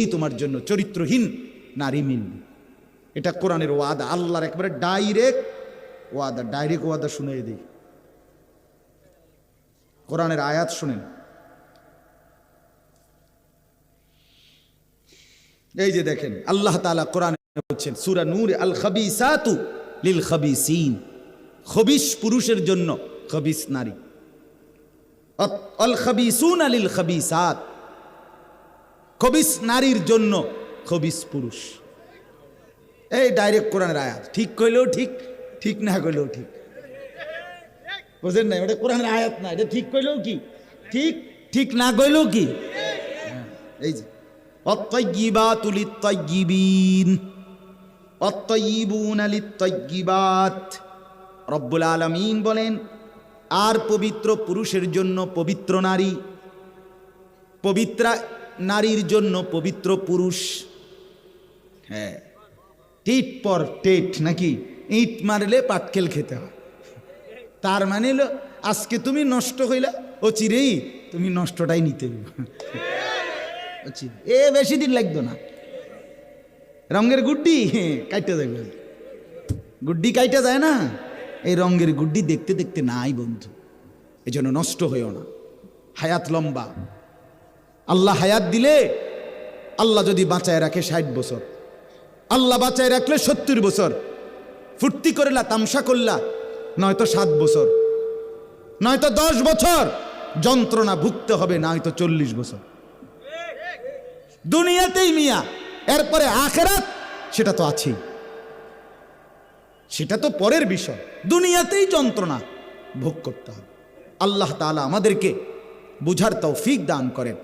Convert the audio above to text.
এই তোমার জন্য চরিত্রহীন নারী মিলবে এটা কোরআনের ওয়াদা, আল্লাহর একবারে ডাইরেক্ট ওয়াদা ডাইরেক্ট ওয়াদা শুনে দিই। কোরআনের আয়াত শুনেন। এই যে দেখেন, আল্লাহ তাআলা কোরআন বলছেন, সূরা নূর আল খাবিসাতু লিল খাবিসিন খবিস পুরুষের জন্য খবিস নারী। অল খাবিসুন লিল খাবিসাত খবিস নারীর জন্য, খবিস পুরুষ। এই ডাইরেক্ট কোরআনের আয়াত। ঠিক কইলেও ঠিক ঠিক না কইলেও ঠিক। বুঝলেন না? এটা কোরআনের আয়াত না, এটা ঠিক কইলেও কি? ঠিক ঠিক না কইলেও কি? এই যে অত্তয়িবাতু লিত্তয়িবিন অত্তয়িবুনা লিত্তয়িবাত রব্বুল আলামিন বলেন, আর পবিত্র পুরুষের জন্য পবিত্র নারী, পবিত্রা নারীর জন্য পবিত্র পুরুষ। হ্যাঁ। টিট পর টেট নাকি? ইট মারলে পাটকেল খেতে হয়। তার মানে হলো, আজকে তুমি নষ্ট হইলা, ও চিরেই তুমি নষ্টটাই নিতে। এ বেশি দিন লাগতো না। রঙের গুড্ডি, কাইটে যাবে গুড্ডি কাইটা যায় না। এই রঙের গুড্ডি দেখতে দেখতে নাই বন্ধু। এই জন্য নষ্ট হইও না। হায়াত লম্বা। আল্লাহ হায়াত দিলে আল্লাহ যদি বাঁচায় রাখে ষাট বছর। আল্লাহ বাঁচায় রাখলে সত্তর বছর। ফুর্তি করলা, তামসা করলা, নয়তো সাত বছর। নয়তো দশ বছর। যন্ত্রণা ভুগতে হবে, নয়তো চল্লিশ বছর। দুনিয়াতেই মিয়া, এরপরে আখেরাত, সেটা তো আছেই। সেটা তো পরের বিষয়। দুনিয়াতেই যন্ত্রণা ভোগ করতে হবে। আল্লাহ তাআলা আমাদেরকে বুঝার তৌফিক দান করেন।